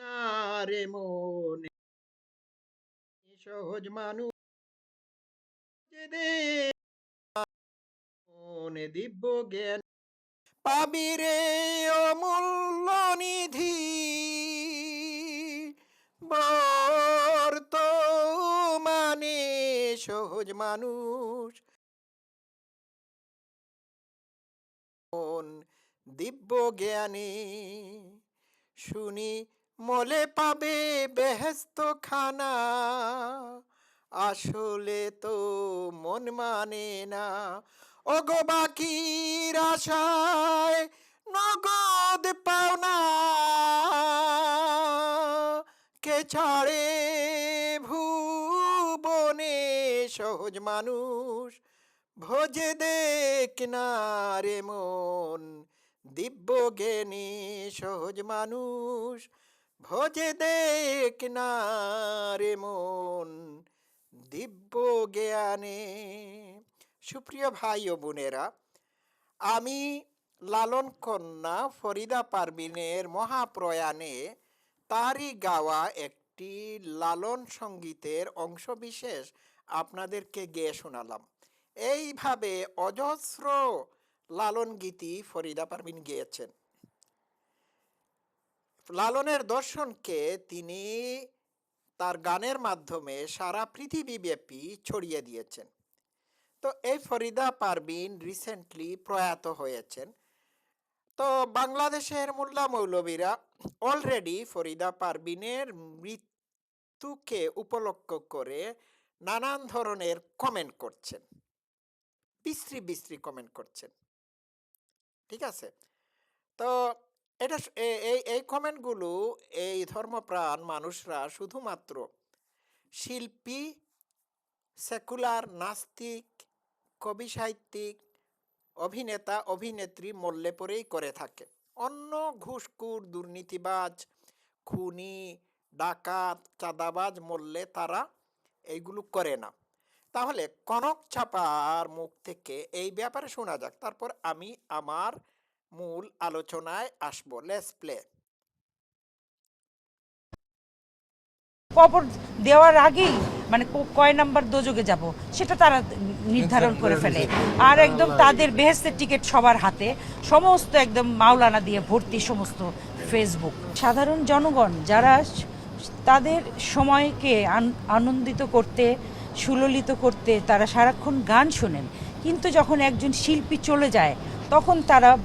না রে মনে। সহজ মানুষ মনে দিব্য জ্ঞান। পাবি রে অমূল্য নিধি। বর্তমানে সহজ মানুষ। মন দিব্য জ্ঞানী। শুনি মলে পাবে বেহেস্ত খানা আসলে তো মন মানে না। ওগো বাকির আশায় নগদ পাওনা। কে ছাড়ে ভুবনে সহজ মানুষ। ভোজে দেখ না রে মন দিব্য জ্ঞানী সহজ মানুষ। ভোজে দেখ না রে মন, দিব্য জ্ঞানে। সুপ্রিয় ভাই ও বোনেরা, আমি লালন কন্যা ফরিদা পারবিনের মহাপ্রয়াণে তারই গাওয়া একটি লালন সঙ্গীতের অংশবিশেষ আপনাদেরকে গেয়ে শোনালাম। এইভাবে অজস্র লালন গীতি ফরিদা পারবিন গেয়েছেন। লালনের দর্শনকে তিনি তার গানের মাধ্যমে সারা পৃথিবীব্যাপী ছড়িয়ে দিয়েছেন। তো এই ফরিদা পারবিন রিসেন্টলি প্রয়াত হয়েছেন। তো বাংলাদেশের মোল্লা মৌলবীরা অলরেডি ফরিদা পারবিনের মৃত্যুকে উপলক্ষ করে নানান ধরনের কমেন্ট করছেন। বিশ্রী বিশ্রী কমেন্ট করছেন। ঠিক আছে? তো এটা এই এই কমেন্টগুলো এই ধর্মপ্রাণ মানুষরা শুধুমাত্র শিল্পী, সেকুলার, নাস্তিক, কবি সাহিত্যিক, অভিনেতা, অভিনেত্রী মল্লে পরেই করে থাকে। অন্য ঘুষকুর দুর্নীতিবাজ, খুনি, ডাকাত, চাঁদাবাজ মল্লে তারা এইগুলো করে না। তাহলে কনক ছাপার মুখ থেকে এই ব্যাপারে শোনা যাক। তারপর আমি আমার মূল আলোচনায় আসব। লেস প্লে কবর দেওয়ার আগেই মানে কয় নাম্বার দোযোগে যাব, সেটা তারা নির্ধারণ করে ফেলে। আর একদম তাদের বেহেস্তের টিকিট সবার হাতে, সমস্ত একদম মাওলানা দিয়ে ভর্তি সমস্ত ফেসবুক সাধারণ জনগণ যারা তাদের সময়কে আন- আনন্দিত করতে, সুললিত করতে তারা সারাক্ষণ গান শোনেন। কিন্তু যখন একজন শিল্পী চলে যায়, তখন তারা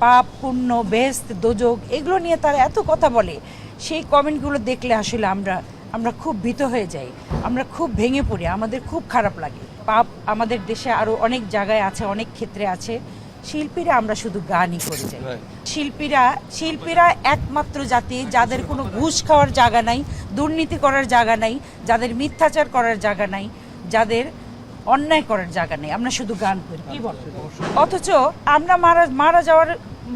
পাপ পুণ্য বেহেস্ত দোজক এগুলো নিয়ে তারা এত কথা বলে সেই কমেন্টগুলো দেখলে আসলে আমরা আমরা খুব ভীত হয়ে যাই আমরা খুব ভেঙে পড়ি আমাদের খুব খারাপ লাগে। পাপ আমাদের দেশে আরও অনেক জায়গায় আছে অনেক ক্ষেত্রে আছে শিল্পীরা আমরা শুধু গানই করে যাই। শিল্পীরা শিল্পীরা একমাত্র জাতি যাদের কোনো ঘুষ খাওয়ার জায়গা নাই দুর্নীতি করার জায়গা নাই যাদের মিথ্যাচার করার জায়গা নাই যাদের অন্যায় করার জায়গা নেই আমরা শুধু গান করি। কি বল? অথচ আমরা মারা মারা যাওয়ার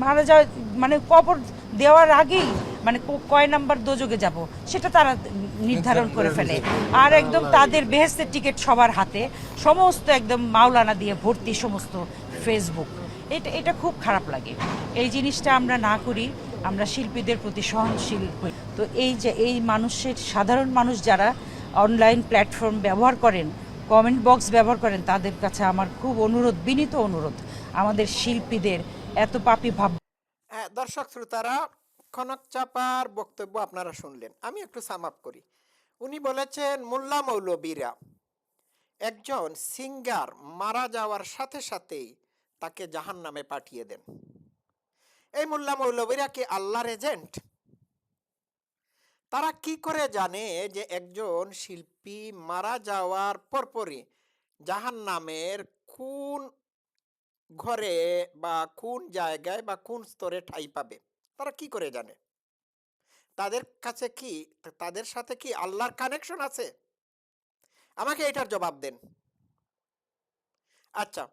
মারা যাওয়ার মানে কবর দেওয়ার আগেই মানে কয় নাম্বার দোযোগে যাব সেটা তারা নির্ধারণ করে ফেলে। আর একদম তাদের বেহেস্তের টিকিট সবার হাতে সমস্ত একদম মাওলানা দিয়ে ভর্তি সমস্ত ফেসবুক এটা এটা খুব খারাপ লাগে। এই জিনিসটা আমরা না করি আমরা শিল্পীদের প্রতি সহনশীল হই। তো এই যে এই মানুষের সাধারণ মানুষ যারা অনলাইন প্ল্যাটফর্ম ব্যবহার করেন কমেন্ট বক্স ব্যবহার করেন, তাদের কাছে আমার খুব অনুরোধ, বিনীত অনুরোধ। আমাদের শিল্পীদের এত পাপি ভাব হ্যাঁ দর্শক শ্রোতারা কনক চাপার বক্তব্য আপনারা শুনলেন। আমি একটু সাম আপ করি। উনি বলেছেন, মোল্লা মৌলবীরা একজন সিঙ্গার মারা যাওয়ার সাথে সাথেই তাকে জাহান নামে পাঠিয়ে দেন। এই মোল্লা মৌলবীরা কি আল্লাহর এজেন্ট তারা কি করে জানে যে একজন শিল্পী মারা যাওয়ার পরপরই জাহান নামের কোন ঘরে বা কোন জায়গায় বা কোন স্তরে ঠাঁই পাবে? তারা কি করে জানে? তাদের কাছে কি, তাদের সাথে কি আল্লাহর কানেকশন আছে? আমাকে এটার জবাব দেন। আচ্ছা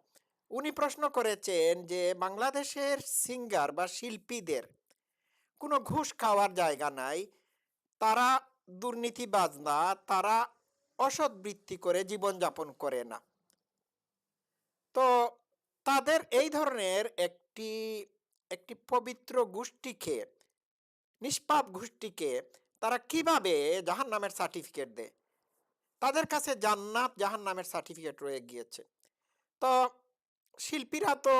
উনি প্রশ্ন করেছেন যে বাংলাদেশের সিঙ্গার বা শিল্পীদের কোনো ঘুষ খাওয়ার জায়গা নাই তারা দুর্নীতিবাজ না তারা অসৎ বৃত্তি করে জীবনযাপন করে না। তো তাদের এই ধরনের একটি একটি পবিত্র গোষ্ঠীকে, নিষ্পাপ গোষ্ঠীকে তারা কীভাবে জাহান নামের সার্টিফিকেট দেয়? তাদের কাছে জান্নাত জাহান নামের সার্টিফিকেট রয়ে গিয়েছে। তো শিল্পীরা তো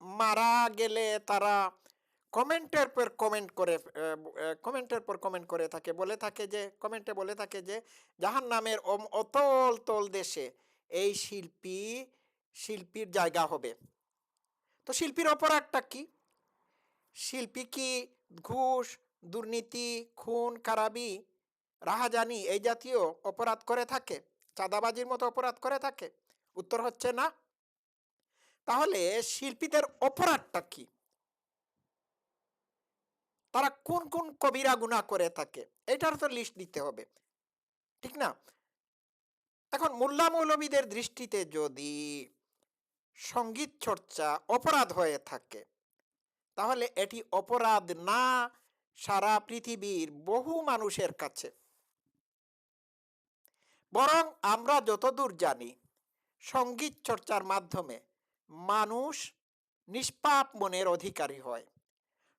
মারা গেলে তারা কমেন্টের পর কমেন্ট করে কমেন্টের পর কমেন্ট করে থাকে, বলে থাকে যে কমেন্টে বলে থাকে যে জাহান নামের অতল তল দেশে এই শিল্পী, শিল্পীর জায়গা হবে। তো শিল্পীর অপরাধটা কি? শিল্পী কি ঘুষ, দুর্নীতি, খুন, খারাপি, রাহাজানি এই জাতীয় অপরাধ করে থাকে? চাঁদাবাজির মতো অপরাধ করে থাকে? উত্তর হচ্ছে না। তাহলে শিল্পীদের অপরাধটা কি? তারা কোন কোন কবিরা গুণা করে থাকে, এটার তো লিস্ট দিতে হবে। ঠিক না? এখন মোল্লা মৌলবীদের দৃষ্টিতে যদি সংগীত চর্চা অপরাধ হয়ে থাকে, তাহলে এটি অপরাধ না সারা পৃথিবীর বহু মানুষের কাছে। বরং আমরা যতদূর জানি, সংগীত চর্চার মাধ্যমে মানুষ নিষ্পাপ মনের অধিকারী হয়।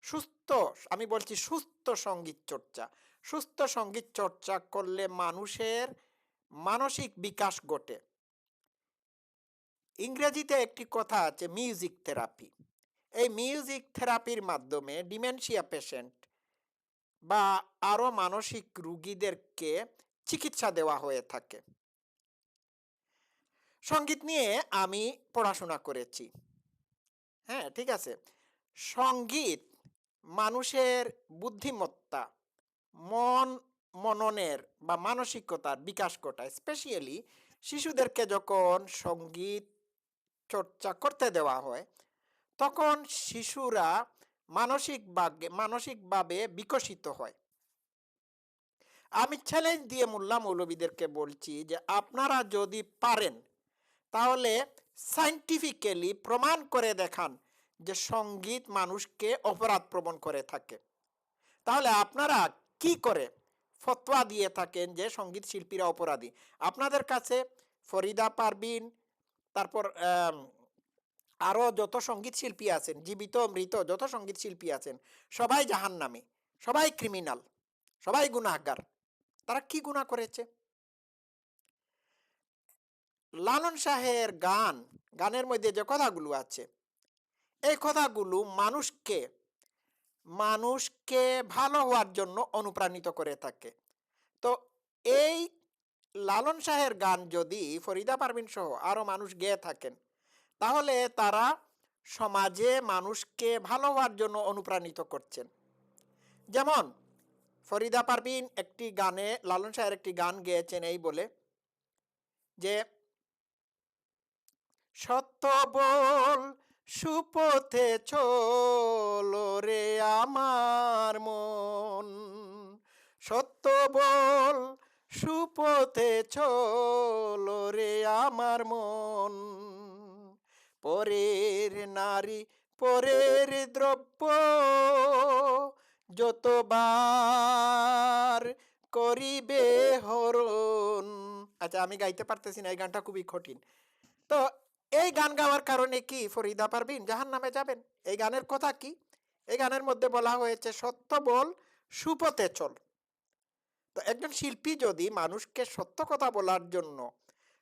সুস্থ আমি বলছি সুস্থ সংগীত চর্চা। সুস্থ সংগীত চর্চা করলে মানুষের মানসিক বিকাশ ঘটে। ইংরেজিতে একটি কথা আছে, মিউজিক থেরাপি। এই মিউজিক থেরাপির মাধ্যমে ডিমেনশিয়া পেশেন্ট বা আরও মানসিক রুগীদেরকে চিকিৎসা দেওয়া হয়ে থাকে। সংগীত নিয়ে আমি পড়াশোনা করেছি। হ্যাঁ ঠিক আছে। সংগীত মানুষের বুদ্ধিমত্তা, মন মননের বা মানসিকতার বিকাশ ঘটায়। স্পেশালি শিশুদেরকে যখন সংগীত চর্চা করতে দেওয়া হয়, তখন শিশুরা মানসিক মানসিকভাবে বিকশিত হয়। আমি চ্যালেঞ্জ দিয়ে মোল্লা মৌলবীদেরকে বলছি যে, আপনারা যদি পারেন, তাহলে সাইন্টিফিক্যালি প্রমাণ করে দেখান যে সংগীত মানুষকে অপরাধ প্রবণ করে থাকে। তাহলে আপনারা কি করে ফতোয়া দিয়ে থাকেন যে সংগীত শিল্পীরা অপরাধী? আপনাদের কাছে ফরিদা পারবিন তারপর আরও যত সংগীত শিল্পী আছেন, জীবিত, মৃত, যত সংগীত শিল্পী আছেন, সবাই জাহান নামে সবাই ক্রিমিনাল সবাই গুণাগার তারা কি গুণা করেছে? লালন শাহের গান, গানের মধ্যে যে কথাগুলো আছে এই কথাগুলো মানুষকে মানুষকে ভালো হওয়ার জন্য অনুপ্রাণিত করে থাকে। তো এই লালন শাহের গান যদি ফরিদা পারভিন সহ আরও মানুষ গেয়ে থাকেন, তাহলে তারা সমাজে মানুষকে ভালো হওয়ার জন্য অনুপ্রাণিত করছেন। যেমন ফরিদা পারভিন একটি গানে, লালন শাহের একটি গান গেয়েছেন এই বলে যে, সত্য বল সুপথে চলো রে আমার মন। সত্য বল, সুপথে চলো রে আমার মন। পরের নারী, পরের দ্রব্য, যতবার করিবে হরণ। আচ্ছা আমি গাইতে পারতেছি না, এই গানটা খুবই কঠিন। তো এই গান গাওয়ার কারণে কি ফরিদা পারবিন জাহান নামে যাবেন? এই গানের কথা কি? এই গানের মধ্যে বলা হয়েছে, সত্য বল, সুপথে চল। তো একজন শিল্পী যদি মানুষকে সত্য কথা বলার জন্য,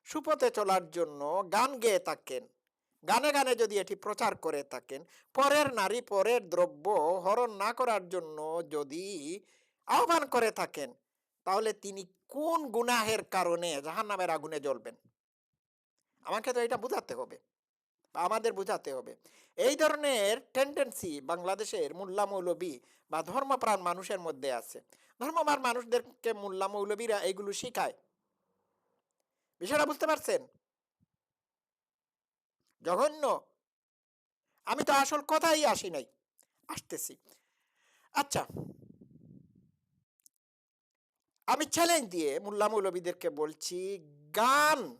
সুপথে চলার জন্য গান গেয়ে থাকেন, গানে গানে যদি এটি প্রচার করে থাকেন, পরের নারী, পরের দ্রব্য হরণ না করার জন্য যদি আহ্বান করে থাকেন, তাহলে তিনি কোন গুনাহের কারণে জাহান নামের আগুনে জ্বলবেন? আমাকে তো এটা বোঝাতে হবে। আমাদের বোঝাতে হবে। এই ধরনের টেন্ডেন্সি বাংলাদেশের মোল্লা মৌলবী বা ধর্মপ্রাণ মানুষের মধ্যে আছে। ধর্মপ্রাণ মানুষদেরকে মোল্লা মৌলবীরা এইগুলো শিখায়। বিষয়টা বুঝতে পারছেন? জঘন্য। আমি তো আসল কথাই আসি নাই। আসতেছি। আচ্ছা। আমি চ্যালেঞ্জ দিয়ে মোল্লা মৌলবীদেরকে বলছি, গান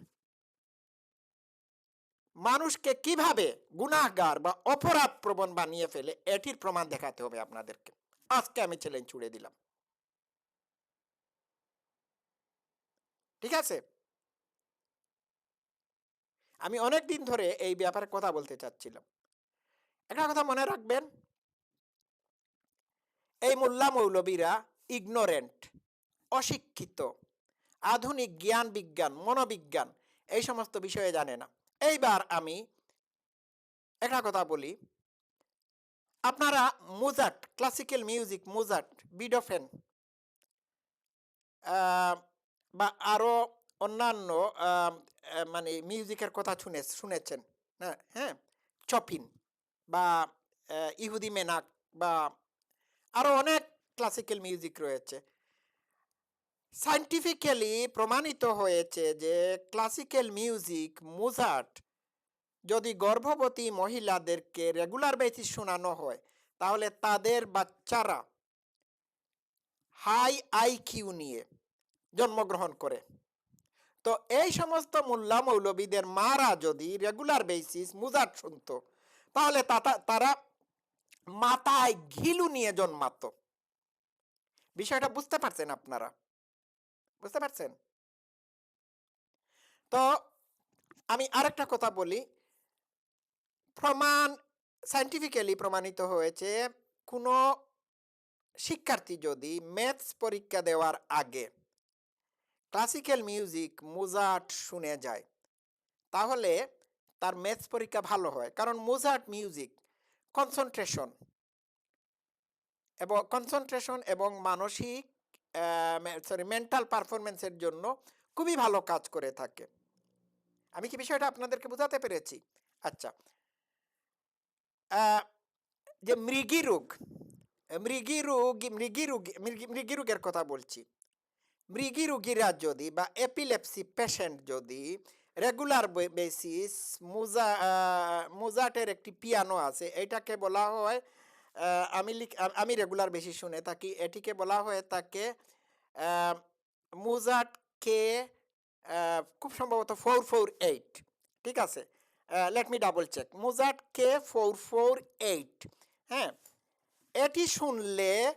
মানুষকে কীভাবে গুণাগার বা অপরাধ প্রবণ বানিয়ে ফেলে, এটির প্রমাণ দেখাতে হবে আপনাদেরকে। আজকে আমি চ্যালেঞ্জ ছুড়ে দিলাম। ঠিক আছে? আমি অনেক দিন ধরে এই ব্যাপারে কথা বলতে চাচ্ছিলাম। একটা কথা মনে রাখবেন? এই মোল্লা মৌলবীরা ইগনোরেন্ট অশিক্ষিত, আধুনিক জ্ঞান বিজ্ঞান, মনোবিজ্ঞান, এই সমস্ত বিষয়ে জানে না। এইবার আমি একটা কথা বলি। আপনারা মুজাট ক্লাসিক্যাল মিউজিক মুজাট বিডোফেন বা আরও অন্যান্য মানে মিউজিকের কথা শুনে, শুনেছেন হ্যাঁ হ্যাঁ চপিন বা ইহুদি মেনাক বা আরও অনেক ক্লাসিক্যাল মিউজিক রয়েছে। সাইন্টিফিক্যালি প্রমাণিত হয়েছে যে ক্লাসিক্যাল মিউজিক মুজাট যদি গর্ভবতী মহিলাদেরকে রেগুলার বেসিস শোনানো হয়, তাহলে তাদের বাচ্চারা হাই আইকিউ নিয়ে জন্মগ্রহণ করে। তো এই সমস্ত মোল্লা মৌলবীদের মারা যদি রেগুলার বেসিস মুজাট শুনতো, তাহলে তারা মাথায় ঘিলু নিয়ে জন্মাতো। বিষয়টা বুঝতে পারছেন আপনারা? বুঝতে পারছেন? তো আমি আরেকটা কথা বলি। প্রমাণ সাইন্টিফিক্যালি প্রমাণিত হয়েছে, কোনো শিক্ষার্থী যদি ম্যাথস পরীক্ষা দেওয়ার আগে ক্লাসিক্যাল মিউজিক মুজাট শুনে যায়, তাহলে তার ম্যাথস পরীক্ষা ভালো হয়। কারণ মুজাট মিউজিক কনসেন্ট্রেশন এবং কনসেন্ট্রেশন এবং মানসিক সরি মেন্টাল পারফরমেন্সের জন্য খুবই ভালো কাজ করে থাকে। আমি কি বিষয়টা আপনাদেরকে বোঝাতে পেরেছি? আচ্ছা। যে মৃগী রোগ মৃগী রোগ মৃগী রোগ, মৃগী- রোগের কথা বলছি। মৃগী রোগীরা যদি বা এপিলেপসি পেশেন্ট যদি রেগুলার বেসিস মোজা মোজাটের একটি পিয়ানো আছে, এটাকে বলা হয় আমি লিখ- আমি রেগুলার বেশি শুনে থাকি। এটিকে বলা হয়ে থাকে মুজাট কে খুব সম্ভবত ফোর ফোর এইট। ঠিক আছে? Let me double check Mozart K four four eight. হ্যাঁ? এটি শুনলে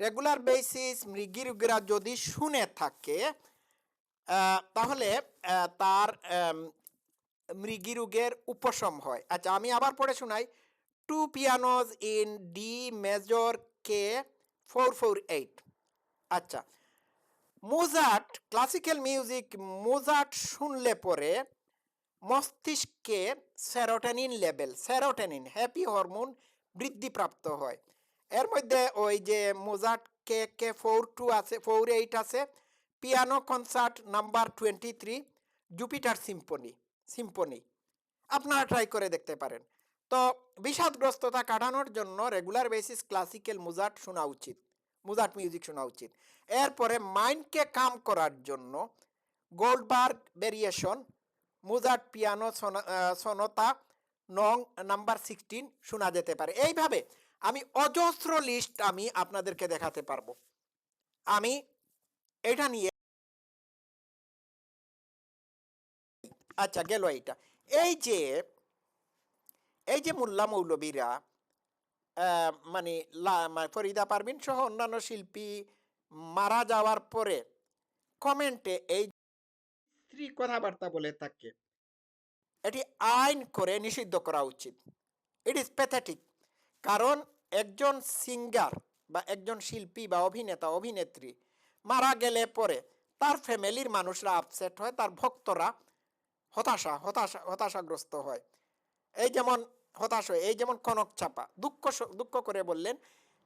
রেগুলার বেসিস মৃগী রোগীরা যদি শুনে থাকে তাহলে তার মৃগী রোগের উপশম হয়। আচ্ছা আমি আবার পড়ে শোনাই। Two pianos in D major K four four eight আচ্ছা। মোজাট ক্লাসিক্যাল মিউজিক মোজাট শুনলে পরে মস্তিষ্কে serotonin level serotonin happy hormone বৃদ্ধিপ্রাপ্ত হয়। এর মধ্যে ওই যে Mozart K K four two আছে ফোর এইট আছে piano concert number twenty three Jupiter symphony symphony আপনারা ট্রাই করে দেখতে পারেন। তো বিষাদগ্রস্ততা কাটানোর জন্য রেগুলার বেসিস ক্লাসিক্যাল মুজাট শোনা উচিত মুজাট মিউজিক শোনা উচিত। এরপরে মাইন্ডকে কাম করার জন্য Goldberg variation Mozart piano sonata নং নাম্বার সিক্সটিন শোনা যেতে পারে। এইভাবে আমি অজস্র লিস্ট আমি আপনাদেরকে দেখাতে পারব। আমি এটা নিয়ে আচ্ছা গেল এইটা। এই যে এই যে মোল্লা মৌলবীরা মানে ফরিদা পারভিন সহ অন্যান্য শিল্পী মারা যাওয়ার পরে কমেন্টে এই স্ত্রী কথাবার্তা বলে থাকে এটি আইন করে নিষিদ্ধ করা উচিত। ইট ইজ প্যাথেটিক কারণ একজন সিঙ্গার বা একজন শিল্পী বা অভিনেতা অভিনেত্রী মারা গেলে পরে তার ফ্যামিলির মানুষরা আপসেট হয় তার ভক্তরা হতাশা হতাশা হতাশাগ্রস্ত হয়। এই যেমন হতাশ হয়, এই যেমন কনক চাপা, দুঃখ দুঃখ করে বললেন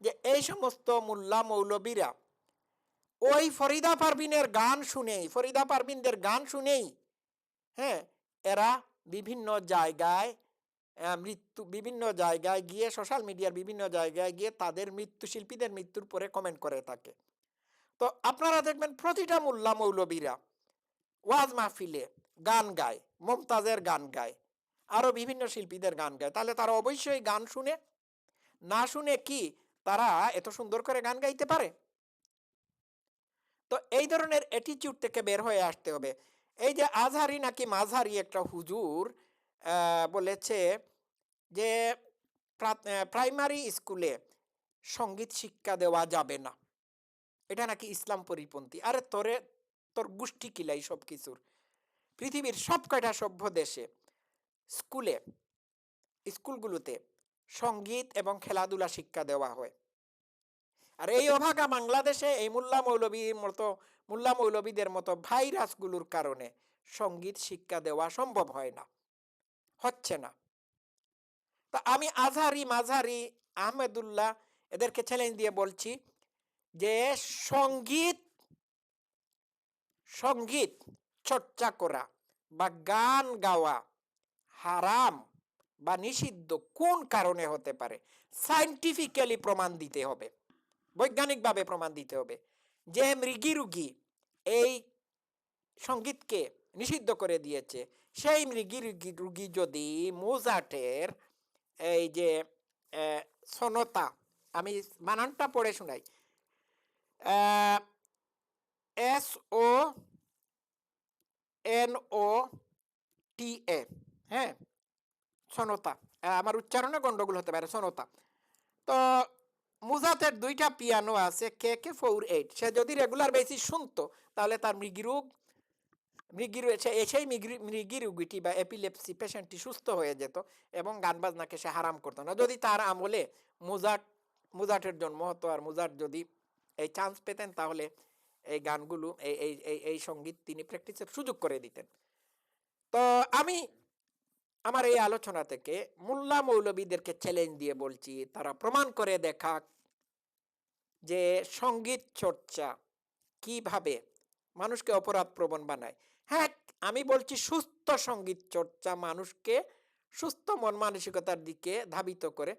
যে, এই সমস্ত মোল্লা মৌলবীরা ওই ফরিদা পারভিনের গান শুনেই, ফরিদা পারভিনদের গান শুনেই হ্যাঁ এরা বিভিন্ন জায়গায় মৃত্যু, বিভিন্ন জায়গায় গিয়ে সোশ্যাল মিডিয়ার বিভিন্ন জায়গায় গিয়ে তাদের মৃত্যু, শিল্পীদের মৃত্যুর পরে কমেন্ট করে থাকে। তো আপনারা দেখবেন প্রতিটা মোল্লা মৌলবীরা ওয়াজ মাহফিলে গান গায়, মমতাজের গান গায়। আরও বিভিন্ন শিল্পীদের গান গায়। তাহলে তারা অবশ্যই গান শুনে, না শুনে কি তারা এত সুন্দর করে গান গাইতে পারে? তো এই ধরনের অ্যাটিচিউড থেকে বের হয়ে আসতে হবে। এই যে আজহারি নাকি মাঝহারি একটা হুজুর বলেছে যে প্রাইমারি স্কুলে সংগীত শিক্ষা দেওয়া যাবে না। এটা নাকি ইসলাম পরিপন্থী। আরে তোরে, তোর গোষ্ঠী কিলাই সব কিছুর পৃথিবীর সব কয়টা সভ্য দেশে স্কুলে, স্কুলগুলোতে সংগীত এবং খেলাধুলা শিক্ষা দেওয়া হয়। আর এই অভাগা বাংলাদেশে এই মোল্লা মৌলবীর মতো, মুল্লা মৌলবীদের মতো ভাইরাসগুলোর কারণে সংগীত শিক্ষা দেওয়া সম্ভব হয় না, হচ্ছে না। তা আমি আজহারি মাঝহারি আহমেদুল্লাহ এদেরকে চ্যালেঞ্জ দিয়ে বলছি যে সংগীত সংগীত চর্চা করা বা গান গাওয়া হারাম বা নিষিদ্ধ কোন কারণে হতে পারে? সাইন্টিফিক্যালি প্রমাণ দিতে হবে। বৈজ্ঞানিকভাবে প্রমাণ দিতে হবে যে মৃগী রুগী এই সঙ্গীতকে নিষিদ্ধ করে দিয়েছে। সেই মৃগী রুগী রুগী যদি মোজাটের এই যে সনতা, আমি বানানটা পড়ে শোনাই। এস ও, এন ও টি এ হ্যাঁ সনতা। আমার উচ্চারণে গন্ডগোল হতে পারে, সনতা। তো মুজাতের দুইটা পিয়ানো আছে কে কে ফোর এইট সে যদি রেগুলার বেসিস শুনতো, তাহলে তার মৃগীরোগ মৃগী রয়েছে সেই মৃগী রোগীটি বা এপিলেপসি পেশেন্টটি সুস্থ হয়ে যেত এবং গান বাজনাকে সে হারাম করতো না। যদি তার আমলে মুজাট মুজাটের জন্ম হতো আর মুজাট যদি এই চান্স পেতেন, তাহলে এই গানগুলো, এই এই এই সংগীত তিনি প্র্যাকটিসের সুযোগ করে দিতেন। তো আমি আমার এই আলোচনা থেকে মোল্লা মৌলবীদেরকে চ্যালেঞ্জ দিয়ে বলছি, তারা প্রমাণ করে দেখাক যে সংগীত চর্চা কীভাবে মানুষকে অপরাধ প্রবণ বানায়। হ্যাঁ আমি বলছি সুস্থ সংগীত চর্চা মানুষকে সুস্থ মন মানসিকতার দিকে ধাবিত করে।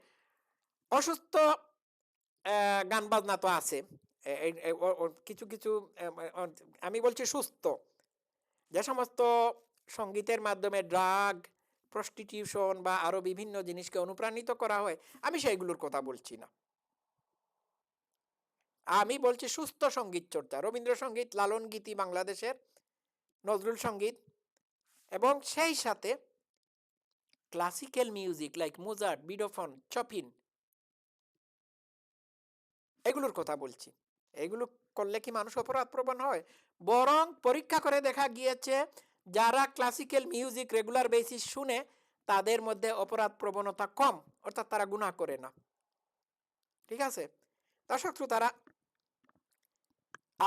অসুস্থ গান বাজনা তো আছে। কিছু কিছু আমি বলছি সুস্থ। যে সমস্ত সঙ্গীতের মাধ্যমে ড্রাগ প্রস্টিটিউশন বা আরও বিভিন্ন জিনিসকে অনুপ্রাণিত করা হয়, আমি সেইগুলোর কথা বলছি না। আমি বলছি সুস্থ সংগীত চর্চা, রবীন্দ্রসঙ্গীত, লালন গীতি, বাংলাদেশের নজরুল সংগীত এবং সেই সাথে classical music like Mozart Beethoven Chopin এগুলোর কথা বলছি। এগুলো করলে কি মানুষ অপরাধ প্রবণ হয়? বরং পরীক্ষা করে দেখা গিয়েছে যারা ক্লাসিক্যাল মিউজিক রেগুলার বেসিস শুনে, তাদের মধ্যে অপরাধ প্রবণতা কম, অর্থাৎ তারা গুণা করে না। ঠিক আছে? দর্শক শ্রোতারা,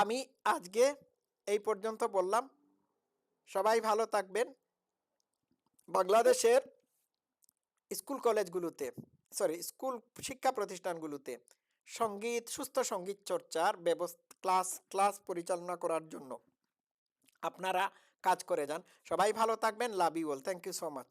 আমি আজকে এই পর্যন্ত বললাম। সবাই ভালো থাকবেন। বাংলাদেশের স্কুল কলেজগুলোতে সরি স্কুল শিক্ষা প্রতিষ্ঠানগুলোতে সংগীত, সুস্থ সংগীত চর্চার ব্যবস্থা, ক্লাস ক্লাস পরিচালনা করার জন্য আপনারা কাজ করে যান। সবাই ভালো থাকবেন। Love you all thank you so much